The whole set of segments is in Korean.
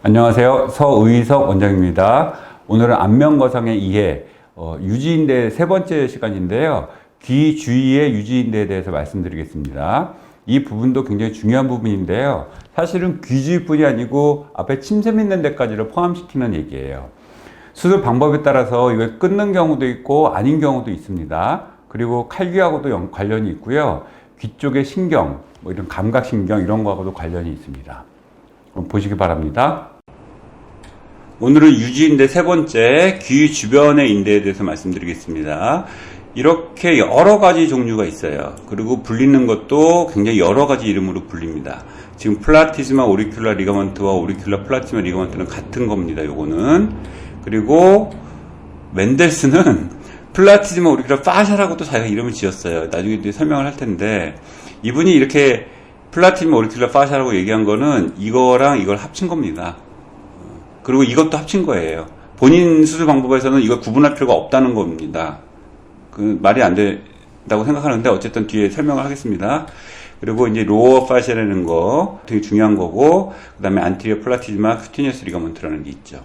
안녕하세요. 서의석 원장입니다. 오늘은 안면거상의 이해, 어, 유지인대 세 번째 시간인데요. 귀 주위의 유지인대에 대해서 말씀드리겠습니다. 이 부분도 굉장히 중요한 부분인데요. 사실은 귀 주위뿐이 아니고 앞에 침샘 있는 데까지를 포함시키는 얘기예요. 수술 방법에 따라서 이걸 끊는 경우도 있고 아닌 경우도 있습니다. 그리고 칼귀하고도 연- 관련이 있고요. 귀 쪽의 신경, 뭐 이런 감각신경 이런 거하고도 관련이 있습니다. 보시기 바랍니다. 오늘은 유지인대 세 번째 귀 주변의 인대에 대해서 말씀드리겠습니다. 이렇게 여러 가지 종류가 있어요. 그리고 불리는 것도 굉장히 여러 가지 이름으로 불립니다. 지금 플라티즈마 오리큘라 리가먼트와 오리큘라 플라티즈마 리가먼트는 같은 겁니다. 요거는 그리고 멘델스는 플라티즈마 오리큘라 파샤라고 또 자기가 이름을 지었어요. 나중에 설명을 할 텐데 이분이 이렇게 플라티즈마 오리큘라 파샤라고 얘기한 거는 이거랑 이걸 합친 겁니다. 그리고 이것도 합친 거예요. 본인 수술 방법에서는 이걸 구분할 필요가 없다는 겁니다. 그 말이 안 된다고 생각하는데 어쨌든 뒤에 설명을 하겠습니다. 그리고 이제 로어 파시라는 거 되게 중요한 거고 그다음에 안티리어 플라티즈마 큐티니어스 리가먼트라는 게 있죠.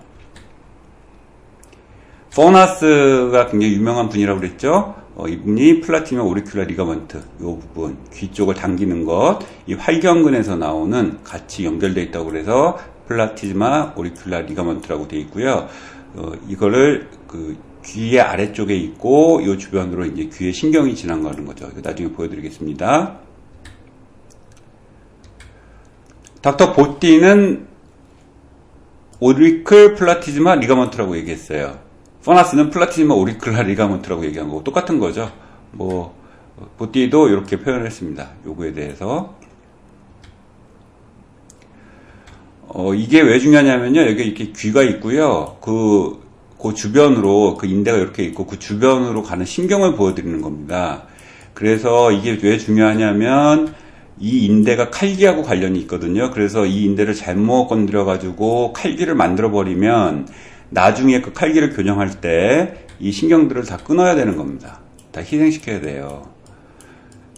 포나스가 굉장히 유명한 분이라고 그랬죠. 어, 이 분이 플라티마 오리큘라 리가먼트 이 부분 귀 쪽을 당기는 것, 이 활경근에서 나오는 같이 연결되어 있다고 그래서 플라티즈마 오리큘라 리가먼트라고 되어 있고요. 어, 이거를 그 귀의 아래쪽에 있고 이 주변으로 이제 귀에 신경이 지나가는 거죠. 나중에 보여드리겠습니다. 닥터 보띠는 오리클 플라티즈마 리가먼트라고 얘기했어요. 포나스는 플라티즈마 오리클라 리가먼트라고 얘기한 거고 똑같은 거죠. 뭐 보띠도 이렇게 표현을 했습니다. 요거에 대해서 어, 이게 왜 중요하냐면요. 여기 이렇게 귀가 있고요. 그, 그 주변으로, 그 인대가 이렇게 있고, 그 주변으로 가는 신경을 보여드리는 겁니다. 그래서 이게 왜 중요하냐면, 이 인대가 칼기하고 관련이 있거든요. 그래서 이 인대를 잘못 건드려가지고 칼기를 만들어버리면, 나중에 그 칼기를 교정할 때 이 신경들을 다 끊어야 되는 겁니다. 다 희생시켜야 돼요.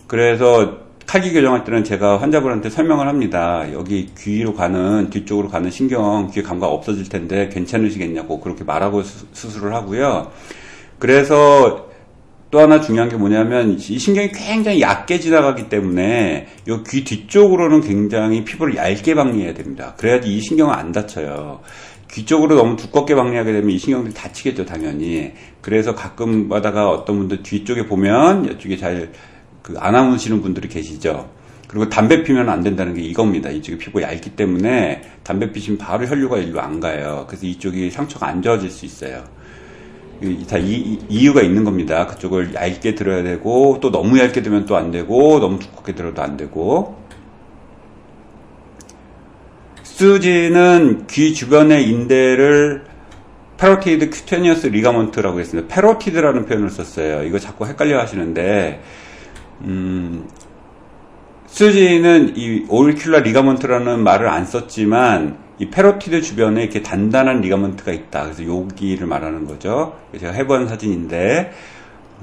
그래서 칼기 교정할 때는 제가 환자분한테 설명을 합니다. 여기 귀로 가는 뒤쪽으로 가는 신경 귀 감각 없어질 텐데 괜찮으시겠냐고 그렇게 말하고 수, 수술을 하고요. 그래서 또 하나 중요한 게 뭐냐면 이 신경이 굉장히 얇게 지나가기 때문에 이 귀 뒤쪽으로는 굉장히 피부를 얇게 박리해야 됩니다. 그래야지 이 신경은 안 다쳐요. 귀 쪽으로 너무 두껍게 박리하게 되면 이 신경들이 다치겠죠, 당연히. 그래서 가끔 마다가 어떤 분들 뒤쪽에 보면 이쪽에 잘 그 안 아무시는 분들이 계시죠. 그리고 담배 피면 안 된다는 게 이겁니다. 이쪽에 피부가 얇기 때문에 담배 피시면 바로 혈류가 일로 안 가요. 그래서 이쪽이 상처가 안 좋아질 수 있어요. 이- 다 이, 유가 있는 겁니다. 그쪽을 얇게 들어야 되고 또 너무 얇게 들면 또 안 되고 너무 두껍게 들어도 안 되고 스지는 귀 주변의 인대를 페로티드 큐테니어스 리가먼트라고 했습니다. 페로티드라는 표현을 썼어요. 이거 자꾸 헷갈려 하시는데 음, 스지는 이 오리큘라 리가먼트라는 말을 안 썼지만 이 페로티드 주변에 이렇게 단단한 리가먼트가 있다. 그래서 여기를 말하는 거죠. 제가 해본 사진인데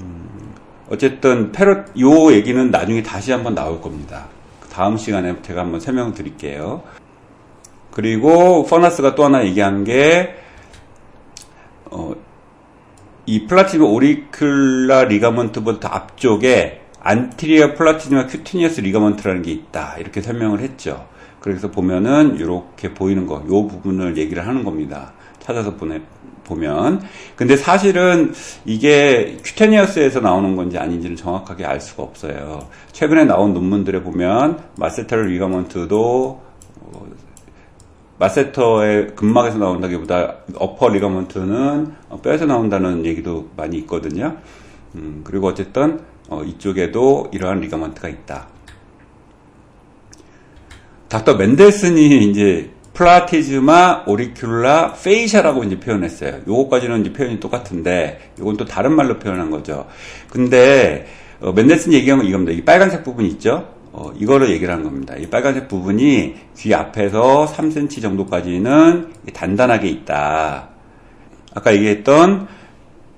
음, 어쨌든 페로 요 얘기는 나중에 다시 한번 나올 겁니다. 다음 시간에 제가 한번 설명을 드릴게요. 그리고 퍼나스가 또 하나 얘기한 게 어, 이 플라티브 오리큘라 리가먼트부터 앞쪽에 안티리어 플라티즈마 큐티니어스 리가먼트라는 게 있다. 이렇게 설명을 했죠. 그래서 보면은 이렇게 보이는 거, 요 부분을 얘기를 하는 겁니다. 찾아서 보내, 보면. 근데 사실은 이게 큐테니어스에서 나오는 건지 아닌지는 정확하게 알 수가 없어요. 최근에 나온 논문들에 보면 마세터럴 리가먼트도 어, 마세터의 근막에서 나온다기보다 어퍼 리가먼트는 어, 뼈에서 나온다는 얘기도 많이 있거든요. 음, 그리고 어쨌든 어, 이쪽에도 이러한 리가먼트가 있다. 닥터 멘델슨이 이제 플라티즈마 오리큘라 페이샤라고 이제 표현했어요. 요거까지는 이제 표현이 똑같은데 요건 또 다른 말로 표현한 거죠. 근데 어, 멘델슨 얘기한 건 이겁니다. 이 빨간색 부분 있죠? 어, 이거를 얘기를 한 겁니다. 이 빨간색 부분이 귀 앞에서 3cm 정도까지는 단단하게 있다. 아까 얘기했던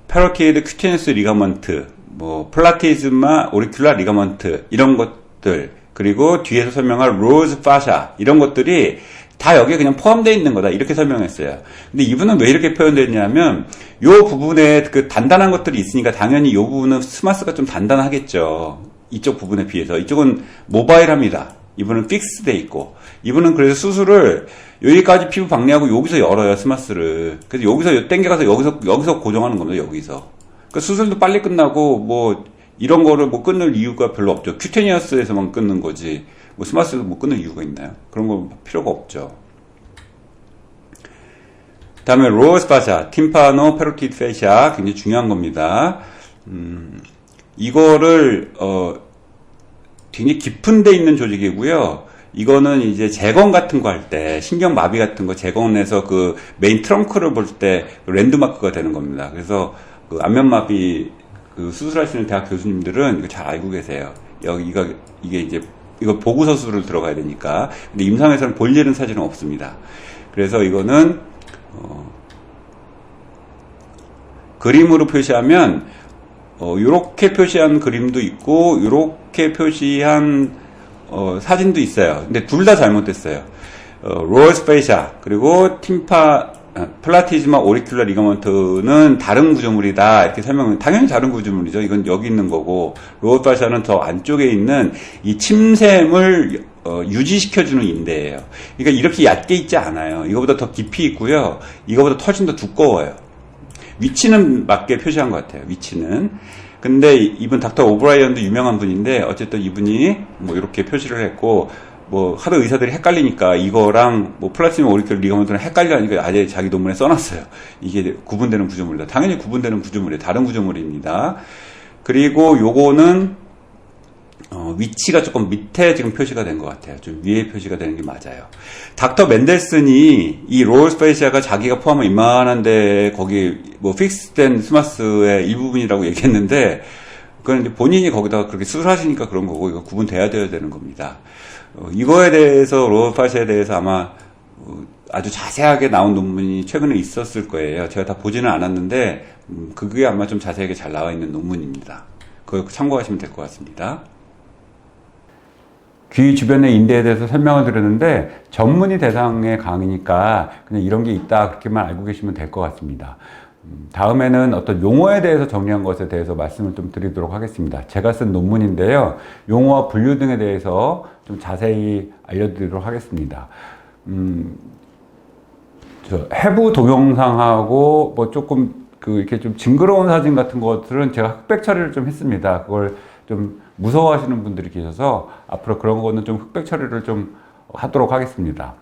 페로티드 큐티너스 리가먼트, 뭐 플라티즈마 오리큘라 리가먼트 이런 것들 그리고 뒤에서 설명할 로즈 파샤 이런 것들이 다 여기에 그냥 포함되어 있는 거다. 이렇게 설명했어요. 근데 이분은 왜 이렇게 표현됐냐면, 요 부분에 그 단단한 것들이 있으니까 당연히 요 부분은 스마스가 좀 단단하겠죠. 이쪽 부분에 비해서. 이쪽은 모바일합니다. 이분은 픽스돼 있고. 이분은 그래서 수술을 여기까지 피부 박리하고 여기서 열어요, 스마스를. 그래서 여기서 땡겨가서 여기서, 여기서 고정하는 겁니다, 여기서. 그 수술도 빨리 끝나고, 뭐, 이런 거를 뭐 끊을 이유가 별로 없죠. 큐테니어스에서만 끊는 거지. 뭐 스마스도 뭐 끊을 이유가 있나요? 그런 거 필요가 없죠. 다음에 로어스 파샤, 팀파노 페로티드 페샤 굉장히 중요한 겁니다. 음, 이거를 어, 굉장히 깊은 데 있는 조직이고요. 이거는 이제 재건 같은 거 할 때, 신경 마비 같은 거 재건해서 그 메인 트렁크를 볼 때 랜드마크가 되는 겁니다. 그래서 그 안면 마비 그 수술하시는 대학 교수님들은 이거 잘 알고 계세요. 여기가 이게 이제 이거 보고서 수를 들어가야 되니까. 근데 임상에서는 볼 일은 사실은 없습니다. 그래서 이거는 어, 그림으로 표시하면 어, 요렇게 표시한 그림도 있고 요렇게 표시한 어, 사진도 있어요. 근데 둘 다 잘못됐어요. 어, 로어 스페이샤 그리고 팀파 아, 플라티즈마 오리큘러 리가먼트는 다른 구조물이다 이렇게 설명은 당연히 다른 구조물이죠. 이건 여기 있는 거고 로어 파샤는 더 안쪽에 있는 이 침샘을 어, 유지시켜주는 인대예요. 그러니까 이렇게 얕게 있지 않아요. 이거보다 더 깊이 있고요. 이거보다 훨씬 더 두꺼워요. 위치는 맞게 표시한 것 같아요. 위치는. 근데 이분 닥터 오브라이언도 유명한 분인데 어쨌든 이분이 뭐 이렇게 표시를 했고 뭐 하도 의사들이 헷갈리니까 이거랑 뭐 플라티넘 오리클 리가먼트랑 헷갈리니까 아예 자기 논문에 써놨어요. 이게 구분되는 구조물이다. 당연히 구분되는 구조물이에요. 다른 구조물입니다. 그리고 요거는 어, 위치가 조금 밑에 지금 표시가 된 것 같아요. 좀 위에 표시가 되는 게 맞아요. 닥터 맨델슨이 이 로얼 스페이시아가 자기가 포함한 이만한데 거기 뭐 픽스된 스마스의 일부분이라고 얘기했는데 그건 이제 본인이 거기다가 그렇게 수술하시니까 그런 거고 이거 구분돼야 돼야 되는 겁니다. 어, 이거에 대해서 파시에 대해서 아마 어, 아주 자세하게 나온 논문이 최근에 있었을 거예요. 제가 다 보지는 않았는데 음, 그게 아마 좀 자세하게 잘 나와 있는 논문입니다. 그거 참고하시면 될 것 같습니다. 귀 주변의 인대에 대해서 설명을 드렸는데 전문의 대상의 강의니까 그냥 이런 게 있다 그렇게만 알고 계시면 될 것 같습니다. 음, 다음에는 어떤 용어에 대해서 정리한 것에 대해서 말씀을 좀 드리도록 하겠습니다. 제가 쓴 논문인데요. 용어와 분류 등에 대해서 좀 자세히 알려드리도록 하겠습니다. 음, 저 해부 동영상하고 뭐 조금 그 이렇게 좀 징그러운 사진 같은 것들은 제가 흑백 처리를 좀 했습니다. 그걸 좀 무서워하시는 분들이 계셔서 앞으로 그런 거는 좀 흑백 처리를 좀 하도록 하겠습니다.